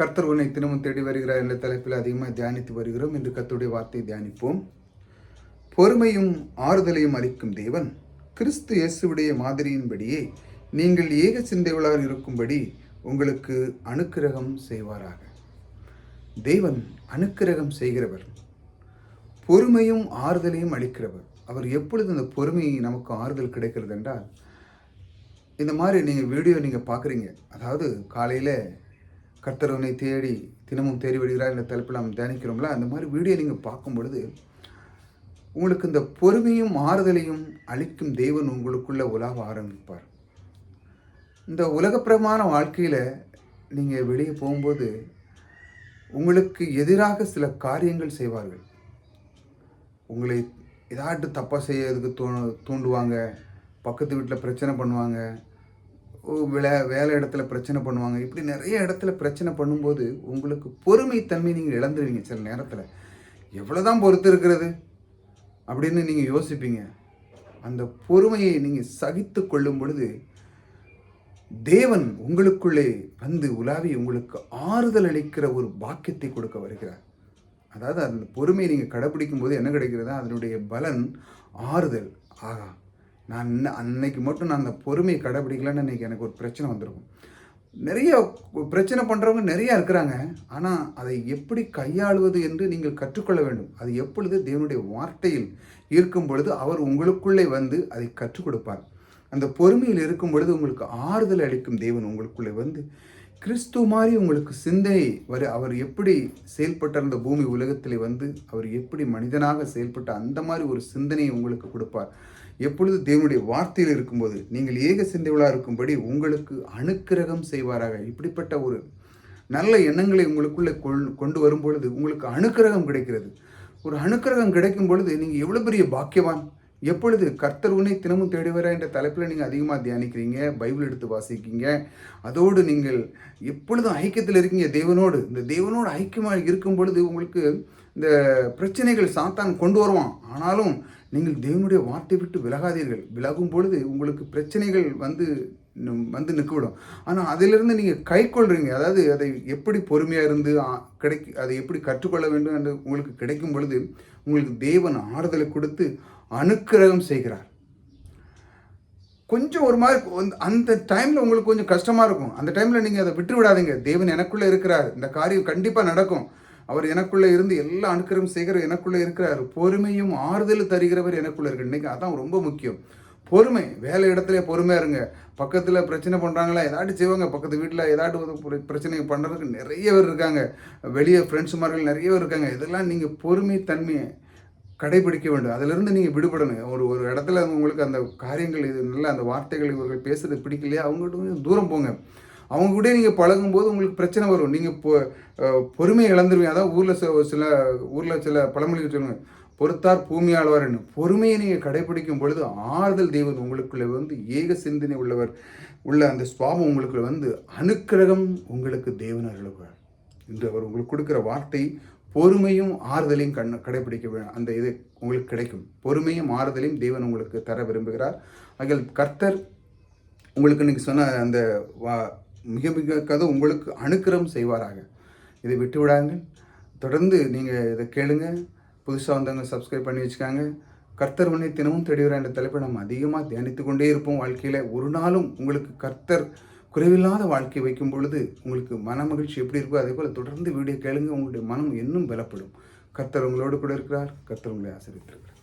கர்த்தர் உன்னை தினமும் தேடி வருகிறார் என்ற தலைப்பில் அதிகமாக தியானித்து வருகிறோம். என்று கர்த்தருடைய வார்த்தையை தியானிப்போம். பொறுமையும் ஆறுதலையும் அளிக்கும் தேவன் கிறிஸ்து இயேசுவுடைய மாதிரியின்படியே நீங்கள் ஏக சிந்தைகளாக இருக்கும்படி உங்களுக்கு அனுக்கிரகம் செய்வாராக. தேவன் அனுக்கிரகம் செய்கிறவர். பொறுமையும் ஆறுதலையும் அளிக்கிறவர். அவர் எப்பொழுது அந்த பொறுமையை நமக்கு ஆறுதல் கிடைக்கிறது என்றால் இந்த மாதிரி நீங்கள் வீடியோ நீங்கள் பார்க்குறீங்க. அதாவது காலையில் கர்த்தர் உன்னை தேடி தினமும் தேடி விடுகிறார் என்ற தலைப்பில் நாம் தியானிக்கிறோம்ல. அந்த மாதிரி வீடியோ நீங்கள் பார்க்கும் பொழுது உங்களுக்கு இந்த பொறுமையும் ஆறுதலையும் அளிக்கும் தேவன் உங்களுக்குள்ள உலாவ ஆரம்பிப்பார். இந்த உலகப்பிரமான வாழ்க்கையில் நீங்கள் வெளியே போகும்போது உங்களுக்கு எதிராக சில காரியங்கள் செய்வார்கள். உங்களை ஏதாட்டு தப்பாக செய்யறதுக்கு தோ தூண்டுவாங்க பக்கத்து வீட்டில் பிரச்சனை பண்ணுவாங்க விளை வேலை இடத்துல பிரச்சனை பண்ணுவாங்க. இப்படி நிறைய இடத்துல பிரச்சனை பண்ணும்போது உங்களுக்கு பொறுமைத்தன்மை நீங்கள் இழந்துருவீங்க சில நேரத்தில். எவ்வளோதான் பொறுத்து இருக்கிறது அப்படின்னு நீங்கள் யோசிப்பீங்க. அந்த பொறுமையை நீங்கள் சகித்து கொள்ளும் பொழுது தேவன் உங்களுக்குள்ளே வந்து உலாவி உங்களுக்கு ஆறுதல் அளிக்கிற ஒரு பாக்கியத்தை கொடுக்க வருகிறார். அதாவது அந்த பொறுமையை நீங்கள் கடைப்பிடிக்கும் போது என்ன கிடைக்கிறதா? அதனுடைய பலன் ஆறுதல். ஆகா நான் இன்ன- அன்னைக்கு மட்டும் நான் அந்த பொறுமையை கடைப்பிடிக்கலன்னு அன்றைக்கி எனக்கு ஒரு பிரச்சனை வந்திருக்கும். நிறைய பிரச்சனை பண்ணுறவங்க நிறையா இருக்கிறாங்க. ஆனால் அதை எப்படி கையாளுவது என்று நீங்கள் கற்றுக்கொள்ள வேண்டும். அது எப்பொழுது தேவனுடைய வார்த்தையில் இருக்கும் பொழுது அவர் உங்களுக்குள்ளே வந்து அதை கற்றுக் கொடுப்பார். அந்த பொறுமையில் இருக்கும் பொழுது உங்களுக்கு ஆறுதல் அளிக்கும் தேவன் உங்களுக்குள்ளே வந்து கிறிஸ்துவ மாதிரி உங்களுக்கு சிந்தனை வரு அவர் எப்படி செயல்பட்டிருந்த பூமி உலகத்தில் வந்து அவர் எப்படி மனிதனாக செயல்பட்ட அந்த மாதிரி ஒரு சிந்தனையை உங்களுக்கு கொடுப்பார். எப்பொழுது தேவனுடைய வார்த்தையில் இருக்கும்போது நீங்கள் ஏக சிந்தையுள்ளாக இருக்கும்படி உங்களுக்கு அணுக்கிரகம் செய்வாராக. இப்படிப்பட்ட ஒரு நல்ல எண்ணங்களை உங்களுக்குள்ளே கொள் கொண்டு வரும் பொழுது உங்களுக்கு அணுக்கிரகம் கிடைக்கிறது. ஒரு அணுக்கிரகம் கிடைக்கும் பொழுது நீங்கள் எவ்வளோ பெரிய பாக்கியவான்? எப்பொழுது கர்த்தர் உன்னை தினமும் தேடிவர என்ற தலைப்பில் நீங்கள் அதிகமாக தியானிக்கிறீங்க பைபிள் எடுத்து வாசிக்கீங்க அதோடு நீங்கள் எப்பொழுதும் ஐக்கியத்தில் இருக்கீங்க தேவனோடு. இந்த தேவனோடு ஐக்கியமாக இருக்கும் பொழுது உங்களுக்கு இந்த பிரச்சனைகள் சாத்தான் கொண்டு வருவான். ஆனாலும் நீங்கள் தேவனுடைய வார்த்தை விட்டு விலகாதீர்கள். விலகும் பொழுது உங்களுக்கு பிரச்சனைகள் வந்து நம்- வந்து நிற்கவிடும். ஆனால் அதிலிருந்து நீங்கள் கை கொள்றீங்க. அதாவது அதை எப்படி பொறுமையாக இருந்து ஆ, கிடைக்க அதை எப்படி கற்றுக்கொள்ள வேண்டும் என்று உங்களுக்கு கிடைக்கும் பொழுது உங்களுக்கு தேவன் ஆறுதலை கொடுத்து அனுக்கிரகம் செய்கிறார். கொஞ்சம் ஒரு மாதிரி அந்த- அந்த டைமில் உங்களுக்கு கொஞ்சம் கஷ்டமாக இருக்கும். அந்த டைமில் நீங்கள் அதை விட்டு விடாதீங்க தேவன் எனக்குள்ளே இருக்கிறார். இந்த காரியம் கண்டிப்பாக நடக்கும். அவர் எனக்குள்ளே இருந்து எல்லா அணுக்கரும் செய்கிற எனக்குள்ளே இருக்கிறார். பொறுமையும் ஆறுதல் தருகிறவர் எனக்குள்ளே இருக்கு. இன்றைக்கி அதான் ரொம்ப முக்கியம். பொறுமை வேலை இடத்துல பொறுமையாக இருங்க. பக்கத்தில் பிரச்சனை பண்ணுறாங்களா ஏதாட்டு செய்வாங்க. பக்கத்து வீட்டில் ஏதாட்டு பிரச்சனை பண்ணுறதுக்கு நிறைய பேர் இருக்காங்க. வெளியே ஃப்ரெண்ட்ஸுமார்கள் நிறைய பேர் இருக்காங்க. இதெல்லாம் நீங்கள் பொறுமை தன்மையை கடைபிடிக்க வேண்டும். அதிலிருந்து நீங்கள் விடுபடணும். ஒரு ஒரு இடத்துல உங்களுக்கு அந்த காரியங்கள் இது நல்ல அந்த வார்த்தைகள் இவர்கள் பேசுறது பிடிக்கலையா? அவங்ககிட்ட கொஞ்சம் தூரம் போங்க. அவங்க கூட நீங்கள் பழகும்போது உங்களுக்கு பிரச்சனை வரும். நீங்கள் பொ பொறுமையை இழந்துருவீங்க. அதான் ஊரில் சில ஊரில் சில பழமொழிகள் சொல்லுவாங்க. பொறுத்தார் பூமி பொறுமையை நீங்கள் கடைபிடிக்கும் பொழுது ஆறுதல் தெய்வம் உங்களுக்குள்ளே வந்து ஏக சிந்தனை உள்ளவர் உள்ள அந்த சுவாபம் உங்களுக்குள்ள வந்து அனுக்கிரகம் உங்களுக்கு தேவன் அருளுவார். இன்று அவர் உங்களுக்கு கொடுக்குற வார்த்தை பொறுமையும் ஆறுதலையும் கண் கடைபிடிக்க அந்த இது உங்களுக்கு கிடைக்கும். பொறுமையும் ஆறுதலையும் தேவன் உங்களுக்கு தர விரும்புகிறார். அதில் கர்த்தர் உங்களுக்கு இன்னைக்கு சொன்ன அந்த வா மிக மிக கதை உங்களுக்கு அனுக்கிரம் செய்வாராக. இதை விட்டு விடாங்கள் தொடர்ந்து நீங்கள் இதை கேளுங்க. புதுசாக வந்தவங்க சப்ஸ்கிரைப் பண்ணி வச்சுக்காங்க. கர்த்தர் உன்னை தினமும் தேடுகிற என்ற தலைப்பை நம்ம அதிகமாக தியானித்து கொண்டே இருப்போம் வாழ்க்கையில். ஒரு நாளும் உங்களுக்கு கர்த்தர் குறைவில்லாத வாழ்க்கை வைக்கும் பொழுது உங்களுக்கு மன மகிழ்ச்சி எப்படி இருக்கோ அதே போல் தொடர்ந்து வீடியோ கேளுங்க. உங்களுடைய மனம் இன்னும் பலப்படும். கர்த்தர் உங்களோடு கூட இருக்கிறார். கர்த்தர் உங்களை ஆசிரியத்திருக்கிறார்